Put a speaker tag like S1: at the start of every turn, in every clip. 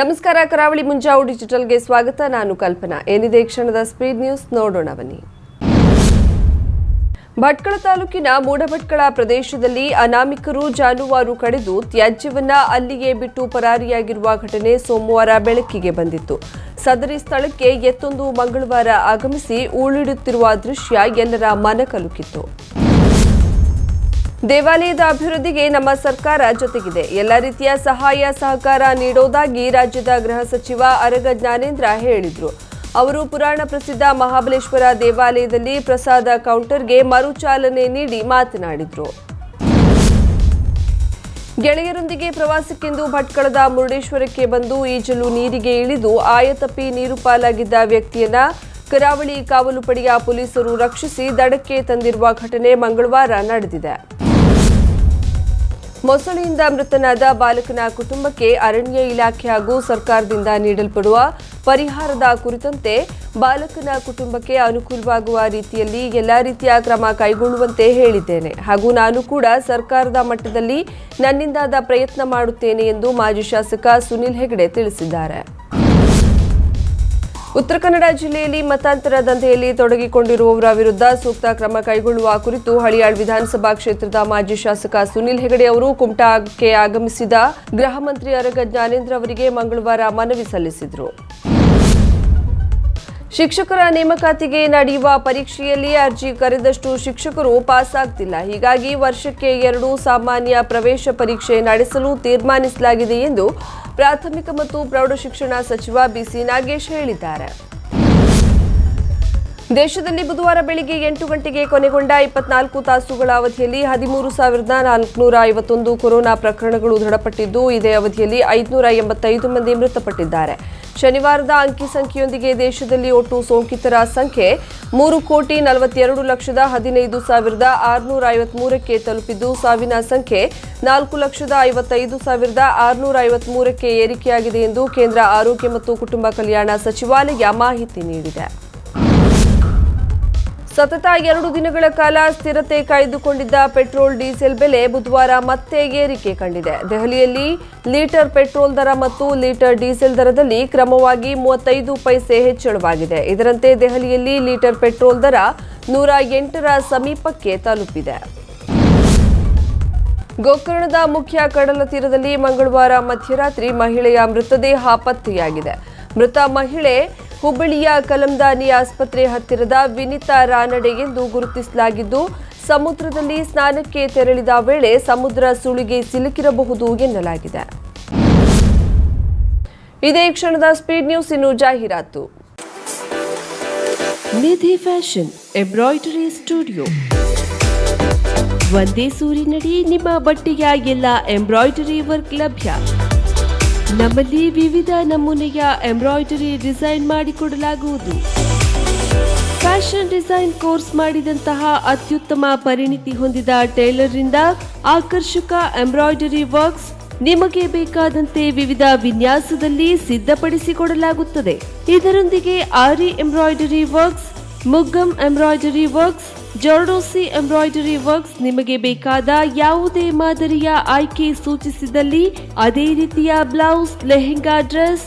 S1: ನಮಸ್ಕಾರ, ಕರಾವಳಿ ಮುಂಜಾವು ಡಿಜಿಟಲ್ಗೆ ಸ್ವಾಗತ. ನಾನು ಕಲ್ಪನಾ. ಏನಿದೆ ಕ್ಷಣದ ಸ್ಪೀಡ್ ನ್ಯೂಸ್? ನೋಡೋಣ ಬನ್ನಿ. ಭಟ್ಕಳ ತಾಲೂಕಿನ ಮೂಡಭಟ್ಕಳ ಪ್ರದೇಶದಲ್ಲಿ ಅನಾಮಿಕರು ಜಾನುವಾರು ಕಡಿದು ತ್ಯಾಜ್ಯವನ್ನ ಅಲ್ಲಿಯೇ ಬಿಟ್ಟು ಪರಾರಿಯಾಗಿರುವ ಘಟನೆ ಸೋಮವಾರ ಬೆಳಕಿಗೆ ಬಂದಿತ್ತು. ಸದರಿ ಸ್ಥಳಕ್ಕೆ ಎತ್ತೊಂದು ಮಂಗಳವಾರ ಆಗಮಿಸಿ ಉಳಿಡುತ್ತಿರುವ ದೃಶ್ಯ ಎಲ್ಲರ ಮನಕಲುಕಿತ್ತು ದೇವಾಲಯದ ಅಭಿವೃದ್ಧಿಗೆ ನಮ್ಮ ಸರ್ಕಾರ ಜೊತೆಗಿದೆ. ಎಲ್ಲ ರೀತಿಯ ಸಹಾಯ, ಸಹಕಾರ ನೀಡೋದಾಗಿ ರಾಜ್ಯದ ಗೃಹ ಸಚಿವ ಅರಗ ಜ್ಞಾನೇಂದ್ರ ಹೇಳಿದರು. ಅವರು ಪುರಾಣ ಪ್ರಸಿದ್ಧ ಮಹಾಬಲೇಶ್ವರ ದೇವಾಲಯದಲ್ಲಿ ಪ್ರಸಾದ ಕೌಂಟರ್ಗೆ ಮರುಚಾಲನೆ ನೀಡಿ ಮಾತನಾಡಿದರು. ಗೆಳೆಯರೊಂದಿಗೆ ಪ್ರವಾಸಕ್ಕೆಂದು ಭಟ್ಕಳದ ಮುರುಡೇಶ್ವರಕ್ಕೆ ಬಂದು ಈಜಲು ನೀರಿಗೆ ಇಳಿದು ಆಯತಪ್ಪಿ ನೀರು ಪಾಲಾಗಿದ್ದ ವ್ಯಕ್ತಿಯನ್ನ ಕರಾವಳಿ ಕಾವಲು ಪಡೆಯ ಪೊಲೀಸರು ರಕ್ಷಿಸಿ ದಡಕ್ಕೆ ತಂದಿರುವ ಘಟನೆ ಮಂಗಳವಾರ ನಡೆದಿದೆ. ಮೊಸಳೆಯಿಂದ ಮೃತನಾದ ಬಾಲಕನ ಕುಟುಂಬಕ್ಕೆ ಅರಣ್ಯ ಇಲಾಖೆ ಹಾಗೂ ಸರ್ಕಾರದಿಂದ ನೀಡಲ್ಪಡುವ ಪರಿಹಾರದ ಕುರಿತಂತೆ ಬಾಲಕನ ಕುಟುಂಬಕ್ಕೆ ಅನುಕೂಲವಾಗುವ ರೀತಿಯಲ್ಲಿ ಎಲ್ಲ ರೀತಿಯ ಕ್ರಮ ಕೈಗೊಳ್ಳುವಂತೆ ಹೇಳಿದ್ದೇನೆ. ಹಾಗೂ ನಾನು ಕೂಡ ಸರ್ಕಾರದ ಮಟ್ಟದಲ್ಲಿ ನನ್ನಿಂದಾದ ಪ್ರಯತ್ನ ಮಾಡುತ್ತೇನೆ ಎಂದು ಮಾಜಿ ಶಾಸಕ ಸುನಿಲ್ ಹೆಗಡೆ ತಿಳಿಸಿದ್ದಾರೆ. ಉತ್ತರ ಕನ್ನಡ ಜಿಲ್ಲೆಯಲ್ಲಿ ಮತಾಂತರ ದಂಧೆಯಲ್ಲಿ ತೊಡಗಿಕೊಂಡಿರುವವರ ವಿರುದ್ಧ ಸೂಕ್ತ ಕ್ರಮ ಕೈಗೊಳ್ಳುವ ಕುರಿತು ಹಳಿಯಾಳ್ ವಿಧಾನಸಭಾ ಕ್ಷೇತ್ರದ ಮಾಜಿ ಶಾಸಕ ಸುನಿಲ್ ಹೆಗಡೆ ಅವರು ಕುಮಟಾಕ್ಕೆ ಆಗಮಿಸಿದ ಗೃಹ ಮಂತ್ರಿ ಅರಗ ಜ್ಞಾನೇಂದ್ರ ಅವರಿಗೆ ಮಂಗಳವಾರ ಮನವಿ ಸಲ್ಲಿಸಿದರು. ಶಿಕ್ಷಕರ ನೇಮಕಾತಿಗೆ ನಡೆಯುವ ಪರೀಕ್ಷೆಯಲ್ಲಿ ಅರ್ಜಿ ಕರೆದಷ್ಟು ಶಿಕ್ಷಕರು ಪಾಸ್ ಆಗ್ತಿಲ್ಲ. ಹೀಗಾಗಿ ವರ್ಷಕ್ಕೆ ಎರಡು ಸಾಮಾನ್ಯ ಪ್ರವೇಶ ಪರೀಕ್ಷೆ ನಡೆಸಲು ತೀರ್ಮಾನಿಸಲಾಗಿದೆ ಎಂದು ಪ್ರಾಥಮಿಕ ಮತ್ತು ಪ್ರೌಢಶಿಕ್ಷಣ ಸಚಿವ ಬಿಸಿ ನಾಗೇಶ್ ಹೇಳಿದ್ದಾರೆ. ದೇಶದಲ್ಲಿ ಬುಧವಾರ ಬೆಳಿಗ್ಗೆ ಎಂಟು ಗಂಟೆಗೆ ಕೊನೆಗೊಂಡ ಇಪ್ಪತ್ನಾಲ್ಕು ತಾಸುಗಳ ಅವಧಿಯಲ್ಲಿ ಹದಿಮೂರು ಸಾವಿರದ ನಾಲ್ಕುನೂರ ಐವತ್ತೊಂದು ಕೊರೋನಾ ಪ್ರಕರಣಗಳು ದೃಢಪಟ್ಟಿದ್ದು, ಇದೇ ಅವಧಿಯಲ್ಲಿ ಐದುನೂರ ಎಂಬತ್ತೈದು ಮಂದಿ ಮೃತಪಟ್ಟಿದ್ದಾರೆ. ಶನಿವಾರದ ಅಂಕಿ ಸಂಖ್ಯೆಯೊಂದಿಗೆ ದೇಶದಲ್ಲಿ ಒಟ್ಟು ಸೋಂಕಿತರ ಸಂಖ್ಯೆ ಮೂರು ಕೋಟಿ ನಲವತ್ತೆರಡು ಲಕ್ಷದ ಹದಿನೈದು ಸಾವಿರದ ಆರುನೂರ ಐವತ್ಮೂರಕ್ಕೆ ತಲುಪಿದ್ದು, ಸಾವಿನ ಸಂಖ್ಯೆ ನಾಲ್ಕು ಲಕ್ಷದ ಐವತ್ತೈದು ಸಾವಿರದ ಆರುನೂರ ಐವತ್ಮೂರಕ್ಕೆ ಏರಿಕೆಯಾಗಿದೆ ಎಂದು ಕೇಂದ್ರ ಆರೋಗ್ಯ ಮತ್ತು ಕುಟುಂಬ ಕಲ್ಯಾಣ ಸಚಿವಾಲಯ ಮಾಹಿತಿ ನೀಡಿದೆ. ಸತತ ಎರಡು ದಿನಗಳ ಕಾಲ ಸ್ಥಿರತೆ ಕಾಯ್ದುಕೊಂಡಿದ್ದ ಪೆಟ್ರೋಲ್, ಡೀಸೆಲ್ ಬೆಲೆ ಬುಧವಾರ ಮತ್ತೆ ಏರಿಕೆ ಕಂಡಿದೆ. ದೆಹಲಿಯಲ್ಲಿ ಲೀಟರ್ ಪೆಟ್ರೋಲ್ ದರ ಮತ್ತು ಲೀಟರ್ ಡೀಸೆಲ್ ದರದಲ್ಲಿ ಕ್ರಮವಾಗಿ ಮೂವತ್ತೈದು ಪೈಸೆ ಹೆಚ್ಚಳವಾಗಿದೆ. ಇದರಂತೆ ದೆಹಲಿಯಲ್ಲಿ ಲೀಟರ್ ಪೆಟ್ರೋಲ್ ದರ ನೂರ ಎಂಟರ ಸಮೀಪಕ್ಕೆ ತಲುಪಿದೆ. ಗೋಕರ್ಣದ ಮುಖ್ಯ ಕಡಲ ತೀರದಲ್ಲಿ ಮಂಗಳವಾರ ಮಧ್ಯರಾತ್ರಿ ಮಹಿಳೆಯ ಮೃತದೇಹ ಪತ್ತೆಯಾಗಿದೆ. ಮೃತ ಮಹಿಳೆ ಹುಬ್ಬಳ್ಳಿಯ ಕಲಂದಾನಿ ಆಸ್ಪತ್ರೆ ಹತ್ತಿರದ ವಿನಿತಾ ರಾನಡೆ ಎಂದು ಗುರುತಿಸಲಾಗಿದ್ದು, ಸಮುದ್ರದಲ್ಲಿ ಸ್ನಾನಕ್ಕೆ ತೆರಳಿದ ವೇಳೆ ಸಮುದ್ರ ಸುಳಿಗೆ ಸಿಲುಕಿರಬಹುದು ಎನ್ನಲಾಗಿದೆ. ಇದೇ ಕ್ಷಣದ ಸ್ಪೀಡ್ ನ್ಯೂಸ್ ಇನ್ನು ಜಾಹೀರಾತು. Nidhi fashion, embroidery studio. ಒಂದೇ ಸೂರಿನಡಿ ನಿಮ್ಮ ಬಟ್ಟೆಯ ಎಲ್ಲ ಎಂಬ್ರಾಯ್ಡರಿ ವರ್ಕ್ ಲಭ್ಯ. ನಮ್ಮಲ್ಲಿ ವಿವಿಧ ನಮೂನೆಯ ಎಂಬ್ರಾಯ್ಡರಿ ಡಿಸೈನ್ ಮಾಡಿಕೊಡಲಾಗುವುದು. ಫ್ಯಾಷನ್ ಡಿಸೈನ್ ಕೋರ್ಸ್ ಮಾಡಿದಂತಹ ಅತ್ಯುತ್ತಮ ಪರಿಣಿತಿ ಹೊಂದಿದ ಟೈಲರ್ರಿಂದ ಆಕರ್ಷಕ ಎಂಬ್ರಾಯ್ಡರಿ ವರ್ಕ್ಸ್ ನಿಮಗೆ ಬೇಕಾದಂತೆ ವಿವಿಧ ವಿನ್ಯಾಸದಲ್ಲಿ ಸಿದ್ಧಪಡಿಸಿಕೊಡಲಾಗುತ್ತದೆ. ಇದರೊಂದಿಗೆ aari embroidery works, maggam embroidery works zardozi embroidery works ನಿಮಗೆ ಬೇಕಾದ ಯಾವುದೇ ಮಾದರಿಯ ಆಯ್ಕೆ ಸೂಚಿಸಿದಲ್ಲಿ ಅದೇ ರೀತಿಯ blouse lehenga dress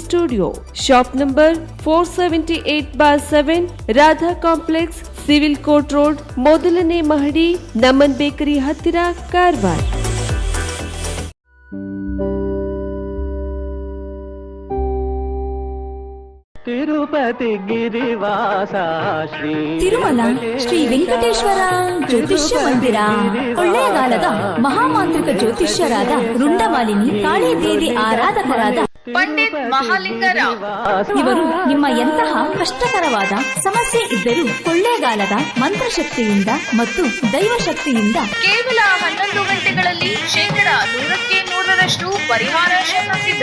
S1: studio shop number four seventy eight bar seven Radha complex civil court road ಮೊದಲನೇ ಮಹಡಿ ನಮನ್ ಬೇಕರಿ ಹತ್ತಿರ ಕಾರವಾರ
S2: ತಿರುಪತಿ ಗಿರಿವಾಸ ಶ್ರೀ
S3: ತಿರುಮಲ ಶ್ರೀ ವೆಂಕಟೇಶ್ವರ ಜ್ಯೋತಿಷ್ಯ ಮಂದಿರ. ಕೊಳ್ಳೇಗಾಲದ ಮಹಾಮಾಂತ್ರಿಕ ಜ್ಯೋತಿಷ್ಯರಾದ ರುಂಡಮಾಲಿನಿ ಕಾಳಿದೇವಿ ಆರಾಧಕರಾದ
S4: ಪಂಡಿತ್ ಮಹಾಲಿಂಗರಾವ್.
S3: ಇವರು ನಿಮ್ಮ ಎಂತಹ ಕಷ್ಟಕರವಾದ ಸಮಸ್ಯೆ ಇದ್ದರೂ ಕೊಳ್ಳೇಗಾಲದ ಮಂತ್ರಶಕ್ತಿಯಿಂದ ಮತ್ತು ದೈವಶಕ್ತಿಯಿಂದ
S4: ಕೇವಲ ಹನ್ನೊಂದು ಗಂಟೆಗಳಲ್ಲಿ ಶೇಕಡ ನೂರಕ್ಕೆ ನೂರರಷ್ಟು ಪರಿಹಾರ ಶತಸಿದ್ಧ